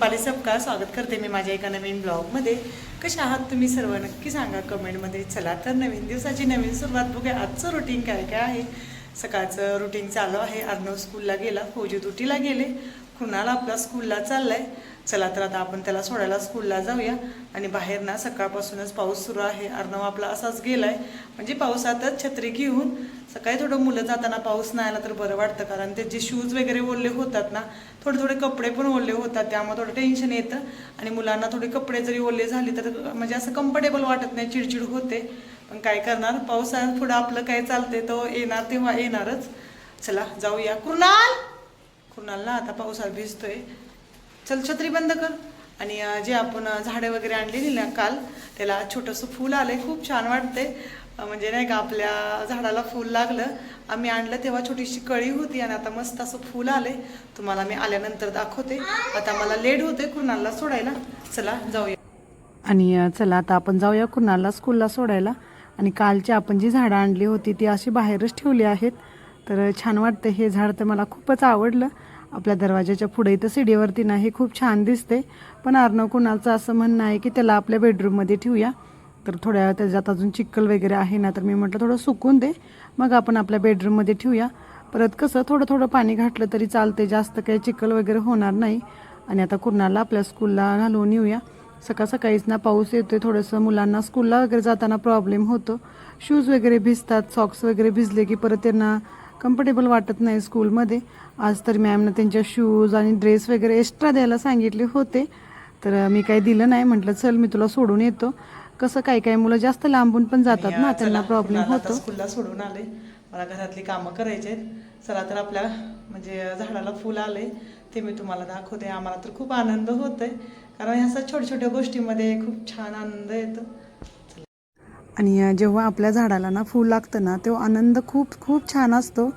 पाले सबका स्वागत करते मी माझ्या एका नवीन ब्लॉगमध्ये. कशा आहात तुम्ही सर्व? नक्की सांगा कमेंटमध्ये. चला तर नवीन दिवसाची नवीन सुरुवात बघूया. आजचं रुटीन काय काय आहे? सकाळचं रुटीन चालू आहे. अर्णव स्कूलला गेला. फौजी दुटीला गेले. कुणाल आपला स्कूलला चाललाय. चला तर आता आपण त्याला सोडायला स्कूलला जाऊया. आणि बाहेर ना सकाळपासूनच पाऊस सुरू आहे. अर्णव आपला असाच गेलाय. म्हणजे पावसातच छत्री घेऊन सकाळी थोडं मुलं जाताना पाऊस नाही आला तर बरं वाटतं. कारण ते जे शूज वगैरे ओले होतात ना थोडे थोडे कपडे पण ओले होतात. त्यामुळे थोडं टेन्शन येतं. आणि मुलांना थोडे कपडे जरी ओले झाले तर म्हणजे असं कम्फर्टेबल वाटत नाही. चिडचिड होते. पण काय करणार? पावसाळ्यात पुढं आपलं काय चालते तो येणार तेव्हा येणारच. चला जाऊया. कृणाल? कृणालला आता पावसात भिजतोय. चल छत्री बंद कर. आणि जे आपण झाडे वगैरे आणलेली ना काल त्याला छोटंसं फूल आलंय. खूप छान वाटते म्हणजे नाही का आपल्या झाडाला फूल लागलं. आम्ही आणलं तेव्हा छोटीशी कळी होती आणि आता मस्त असं फूल आले तुम्हाला मी आल्यानंतर दाखवते. आता मला लेट होते कुणाला सोडायला. चला जाऊया. आणि चला आता आपण जाऊया कुणाला स्कूलला सोडायला. आणि कालची आपण जी झाडं आणली होती ती अशी बाहेरच ठेवली आहेत. तर छान वाटतं हे झाड तर मला खूपच आवडलं. आपल्या दरवाजाच्या पुढे. इथं सीडीवरती ना हे खूप छान दिसते. पण अर्णव कुणालचं असं म्हणणं आहे की त्याला आपल्या बेडरूममध्ये ठेवूया. तर थोड्या वेळा त्याच्यात अजून चिक्कल वगैरे आहे ना तर मी म्हटलं थोडं सुकून दे. मग आपण आपल्या बेडरूममध्ये ठेवूया. परत कसं थोडं थोडं पाणी घातलं तरी चालते जास्त काही चिखल वगैरे होणार नाही. आणि आता कुणाला आपल्या स्कूलला घालवून येऊया. सकाळ सकाळीच ना पाऊस येतोय थोडंसं मुलांना स्कूलला वगैरे जाताना प्रॉब्लेम होतो. शूज वगैरे भिजतात सॉक्स वगैरे भिजले की परत त्यांना कम्फर्टेबल वाटत नाही स्कूलमध्ये आज तर मॅमनं त्यांच्या शूज आणि ड्रेस वगैरे एक्स्ट्रा द्यायला सांगितले होते. तर मी काही दिलं नाही. म्हटलं चल मी तुला सोडून येतो. कसं काही काही मुलं जास्त लांबून पण जातात ना त्यांना प्रॉब्लेम होतो. स्कूलला सोडून आले. मला घरातली कामं करायची आहेत चला तर आपल्या म्हणजे झाडाला फुल आले. ते मी तुम्हाला दाखवते. आम्हाला तर खूप आनंद होतोय. कारण ह्या छोट्या छोट्या गोष्टीमध्ये खूप छान आनंद येतो. आणि जेव्हा आपल्या झाडाला ना फूल लागतं ना तेव्हा आनंद खूप खूप छान असतो.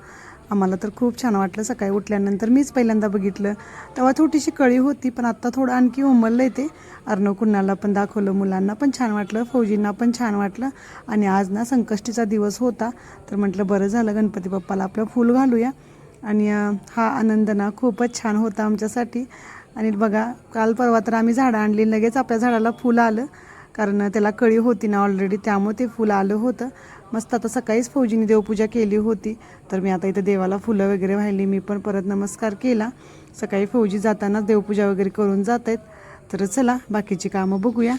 आम्हाला तर खूप छान वाटलं सकाळी उठल्यानंतर. मीच पहिल्यांदा बघितलं. तेव्हा थोडीशी कळी होती पण आत्ता थोडं आणखी उमललं आहे ते. अर्णव कुणाला पण दाखवलं मुलांना पण छान वाटलं फौजींना पण छान वाटलं. आणि आज ना संकष्टीचा दिवस होता. तर म्हटलं बरं झालं गणपती बाप्पाला आपलं फूल घालूया. आणि हा आनंद ना खूपच छान होता आमच्यासाठी. आणि बघा काल परवा तर आम्ही झाडं आणली लगेच आपल्या झाडाला फुलं आलं. कारण त्याला कळी होती ना ऑलरेडी त्यामुळे ते फुलं आलं होतं. मस्त आता सकाळीच फौजीने देवपूजा केली होती. तर मी आता इथं देवाला फुलं वगैरे वाहिली. मी पण परत नमस्कार केला. सकाळी फौजी जाताना देवपूजा वगैरे करून जात आहेत तर चला बाकीची कामं बघूया.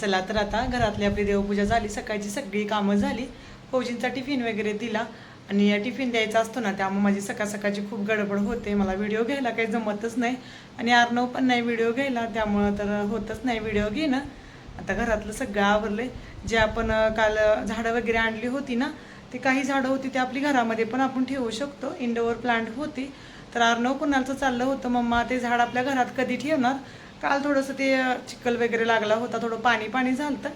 चला तर आता घरातली आपली देवपूजा झाली. सकाळची सगळी कामं झाली. फौजींचा टिफिन वगैरे दिला. आणि या टिफिन द्यायचा असतो ना त्यामुळे माझी सकाळ सकाळची खूप गडबड होते. मला व्हिडिओ घ्यायला काही जमतच नाही. आणि अर्णव पण नाही व्हिडिओ घ्यायला त्यामुळं तर होतच नाही व्हिडिओ घेणं. आता घरातलं सगळं आवरलंय. जे आपण काल झाडं वगैरे आणली होती ना ते काही झाडं होती ते आपली घरामध्ये पण आपण ठेवू शकतो. इंडोअर प्लांट होती. तर अर्णव कुणालचं चाललं होतं मम्मा ते झाड आपल्या घरात कधी ठेवणार? काल थोडंसं ते चिखल वगैरे लागला होता थोडं पाणी पाणी झालं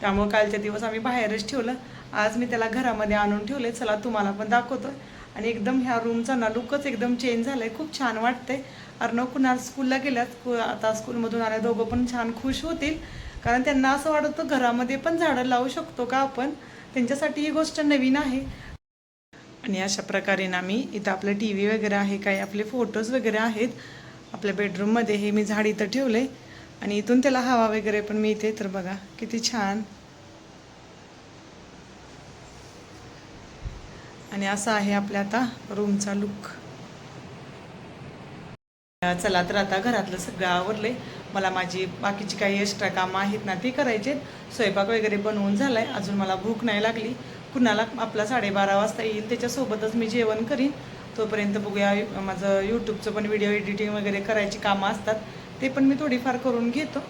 त्यामुळं कालच्या दिवस आम्ही बाहेरच ठेवलं. आज मी त्याला घरामध्ये आणून ठेवले चला तुम्हाला पण दाखवतोय. आणि एकदम ह्या रूमचा ना लुकच एकदम चेंज झालाय. खूप छान वाटतंय. अर्णव कुणाल स्कूलला गेल्यात. आता स्कूलमधून आल्या दोघं पण छान खुश होतील. कारण त्यांना असं वाटतं घरामध्ये पण झाडं लावू शकतो का आपण? त्यांच्यासाठी ही गोष्ट नवीन आहे. आणि अशा प्रकारे ना मी इथं आपलं टी व्ही वगैरे आहे काही आपले फोटोज वगैरे आहेत. आपल्या बेडरूममध्ये हे मी झाड इथं ठेवले आणि इथून त्याला हवा वगैरे पण मी इथे तर बघा किती छान. आणि असा आहे आपल्या आता रूमचा लुक चला तर आता घरातलं सगळं आवरले मला माझी बाकीची काही एक्स्ट्रा कामं आहेत ना ती करायचे स्वयंपाक वगैरे बनवून झालाय. अजून मला भूक नाही लागली. कुणाला आपला साडेबारा वाजता येईल त्याच्यासोबतच मी जेवण करीन. तोपर्यंत बघूया माझं यूट्यूबचं पण व्हिडिओ एडिटिंग वगैरे करायची कामं असतात. ते पण मी थोडीफार करून घेतो.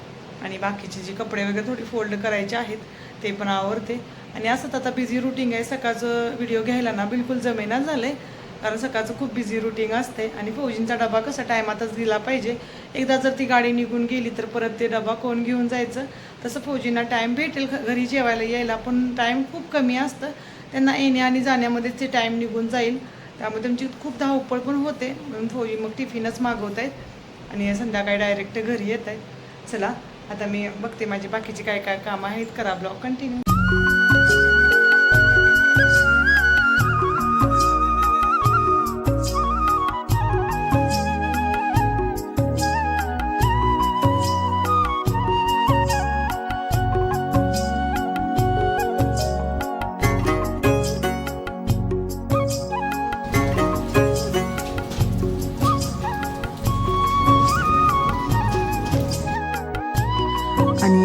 आणि बाकीचे जे कपडे वगैरे थोडी फोल्ड करायचे आहेत ते पण आवडते आणि असंच आता बिझी रुटीन आहे. सकाळचं व्हिडिओ घ्यायला ना बिलकुल जमेना झालं आहे कारण सकाळचं खूप बिझी रुटीन असते आणि फौजींचा डबा कसा टायमातच दिला पाहिजे. एकदा जर ती गाडी निघून गेली तर परत ते डबा कोण घेऊन जायचं? तसं फौजींना टाईम भेटेल. घरी जेवायला यायला पण टाईम खूप कमी असतं. त्यांना येण्या आणि जाण्यामध्येच ते टाईम निघून जाईल. त्यामुळे त्यांची खूप धावपळ पण होते. म्हणून फौजी मग टिफिनच मागवत आहेत आणि संध्याकाळी डायरेक्ट घरी येत आहेत चला आता मी बघते माझी बाकीची काय काय कामं आहेत करा ब्लॉग कंटिन्यू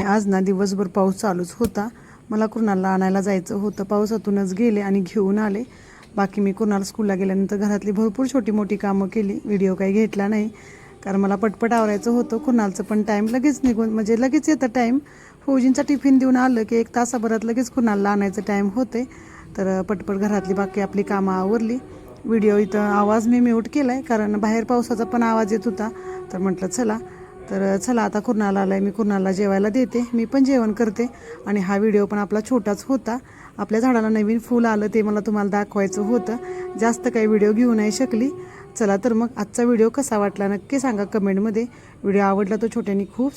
आज ना दिवसभर पाऊस चालूच होता. मला कुणाला आणायला जायचं होतं. पावसातूनच गेले आणि घेऊन आले. बाकी मी कुणाला स्कूलला गेल्यानंतर घरातली भरपूर छोटी मोठी कामं केली. व्हिडिओ काही घेतला नाही. कारण मला पटपट आवरायचं होतं. कुणालचं पण टाईम लगेच निघून म्हणजे लगेच येतं टाईम फौजींचा टिफिन देऊन आलं की एक तासाभरात लगेच कुणाला आणायचं टाईम होते. तर पटपट घरातली बाकी आपली कामं आवरली. व्हिडिओ इथं आवाज मी म्यूट केला आहे कारण बाहेर पावसाचा पण आवाज येत होता. तर म्हटलं चला तर चला आता कुर्णाला आलं आहे मी कुर्णाला जेवायला देते. मी पण जेवण करते. आणि हा व्हिडिओ पण आपला छोटाच होता. आपल्या झाडाला नवीन फूल आलं ते मला तुम्हाला दाखवायचं होतं. जास्त काही व्हिडिओ घेऊ नाही शकली. चला तर मग आजचा व्हिडिओ कसा वाटला नक्की सांगा कमेंटमध्ये. व्हिडिओ आवडला तो छोट्यानी खूप